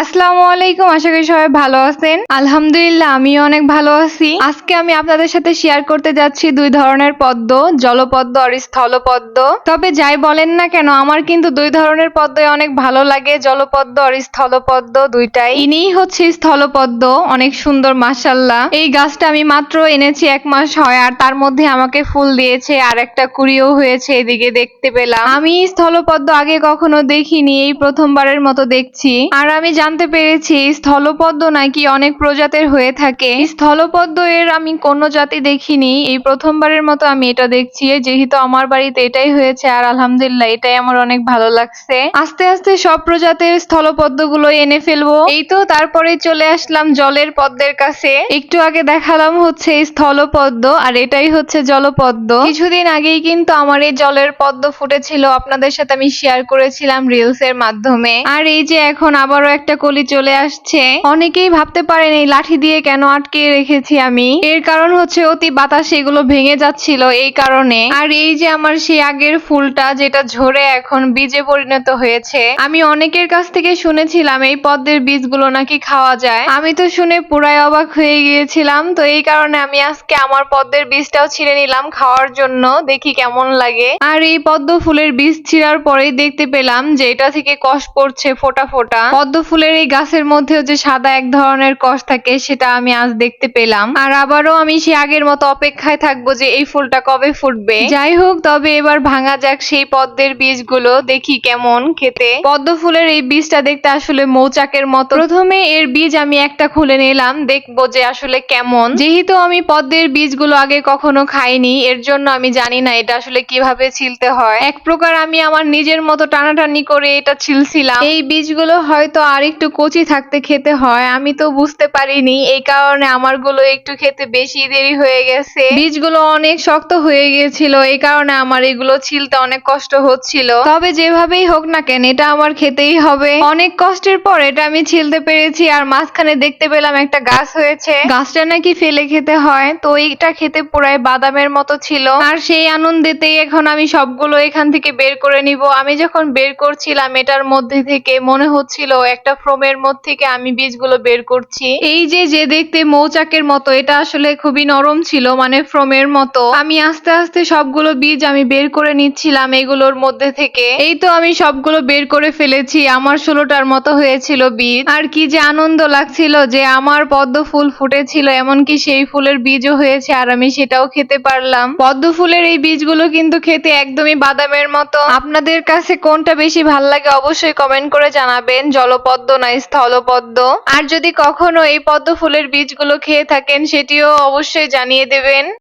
আসসালামু আলাইকুম, আশা করি সবাই ভালো আছেন। আলহামদুলিল্লাহ, আমিও অনেক ভালো আছি। আজকে আমি আপনাদের সাথে শেয়ার করতে যাচ্ছি দুই ধরনের পদ্ম, জলপদ্ম আর স্থলপদ্ম। তবে যাই বলেন না কেন, আমার কিন্তু দুই ধরনের পদ্মই অনেক ভালো লাগে, জলপদ্ম আর স্থলপদ্ম দুইটাই। ইনিই হচ্ছে স্থলপদ্ম, অনেক সুন্দর মাসাল্লাহ এই গাছটা আমি মাত্র এনেছি এক মাস হয়, আর তার মধ্যে আমাকে ফুল দিয়েছে, আর একটা কুড়িও হয়েছে এদিকে দেখতে পেলাম। আমি স্থলপদ্ম আগে কখনো দেখিনি, এই প্রথমবারের মতো দেখছি। আর আমি জানতে পেরেছি, স্থলপদ্ম নাকি অনেক প্রজাতির হয়ে থাকে। স্থলপদ্ম এর আমি কোনো জাতি দেখিনি। এই প্রথমবারের মতো আমি এটা দেখছি। যেহেতু আমার বাড়িতে এটাই হয়েছে আর আলহামদুলিল্লাহ এটাই আমার অনেক ভালো লাগছে। আস্তে আস্তে সব প্রজাতির স্থলপদ্মগুলো এনে ফেলব। এই তো তারপরে চলে আসলাম জলের পদ্মের কাছে। একটু আগে দেখালাম হচ্ছে স্থলপদ্ম আর এটাই হচ্ছে জলপদ্ম। কিছুদিন আগেই কিন্তু আমার এই জলের পদ্ম ফুটেছিল। আপনাদের সাথে আমি শেয়ার করেছিলাম রিলস এর মাধ্যমে। আর এই যে এখন আবারও একটা কলি চলে আসছে। অনেকেই ভাবতে পারেন, এই লাঠি দিয়ে কেন আটকে রেখেছি আমি? এর কারণ হচ্ছে অতি বাতাসে এগুলো ভেঙে যাচ্ছিল এই কারণে। আর এই যে আমার সেই আগের ফুলটা, যেটা ঝরে এখন বীজে পরিণত হয়েছে। আমি অনেকের কাছ থেকে শুনেছিলাম, এই পদ্মের বীজগুলো নাকি খাওয়া যায়। আমি তো শুনে পুরাই অবাক হয়ে গিয়েছিলাম। তো এই কারণে আমি আজকে আমার পদ্মের বীজটাও ছিঁড়ে নিলাম খাওয়ার জন্য। দেখি কেমন লাগে। আর এই পদ্ম ফুলের বীজ ছিঁড়ার পরেই দেখতে পেলাম যে এটা থেকে কষ পড়ছে ফোটা ফোটা। পদ্ম ফুলের এই গাছের মধ্যেও যে সাদা এক ধরনের কষ থাকে, সেটা আমি আজ দেখতে পেলাম। আর আবারও আমি সে আগের মতো অপেক্ষায় থাকব যে এই ফুলটা কবে ফুটবে। যাই হোক, তবে এবার ভাঙা যাক সেই পদ্মের বীজগুলো, দেখি কেমন খেতে। পদ্ম ফুলের এই বীজটা দেখতে আসলে মৌচাকের মতো। প্রথমে এর বীজ আমি একটা খুলে নিলাম, দেখব যে আসলে কেমন। যেহেতু আমি পদ্মের বীজগুলো আগে কখনো খাইনি, এর জন্য আমি জানি না এটা আসলে কীভাবে ছিলতে হয়। এক প্রকার আমি আমার নিজের মতো টানাটানি করে এটা ছিলছিলাম। এই বীজগুলো হয়তো আর একটু কচি থাকতে খেতে হয়, আমি তো বুঝতে পারিনি। এই কারণে আমারগুলো একটু খেতে বেশি দেরি হয়ে গেছে। বীজগুলো অনেক শক্ত হয়ে গিয়েছিল, এই কারণে আমার এগুলো ছিলতে অনেক কষ্ট হচ্ছিল। তবে যেভাবেই হোক না কেন, এটা আমার খেতেই হবে। অনেক কষ্টের পর এটা আমি ছিলতে পেরেছি, আর মাঝখানে দেখতে পেলাম একটা গাছ হয়েছে। গাছটা নাকি ফেলে খেতে হয়, তো এইটা খেতে পুরাই বাদামের মতো ছিল। আর সেই আনন্দেতেই এখন আমি সবগুলো এখান থেকে বের করে নিব। আমি যখন বের করছিলাম, এটার মধ্যে থেকে মনে হচ্ছিল একটা ফ্রমের মধ্যে থেকে আমি বীজগুলো বের করছি। এই যে যে দেখতে মৌচাকের মতো, এটা আসলে খুবই নরম ছিল মানে ফ্রমের মতো। আমি আস্তে আস্তে সবগুলো বীজ আমি বের করে নিচ্ছিলাম এগুলোর মধ্যে থেকে। এই তো আমি সবগুলো বের করে ফেলেছি, আমার ষোলোটার মতো হয়েছিল বীজ। আর কি যে আনন্দ লাগছিল যে আমার পদ্ম ফুল ফুটেছিল, এমনকি সেই ফুলের বীজও হয়েছে আর আমি সেটাও খেতে পারলাম। পদ্ম ফুলের এই বীজগুলো কিন্তু খেতে একদমই বাদামের মতো। আপনাদের কাছে কোনটা বেশি ভালো লাগে অবশ্যই কমেন্ট করে জানাবেন। জলপদ্ম না স্থল পদ্ম? আর যদি কখনো এই পদ্ম ফুলের বীজগুলো খেয়ে থাকেন, সেটিও অবশ্যই জানিয়ে দেবেন।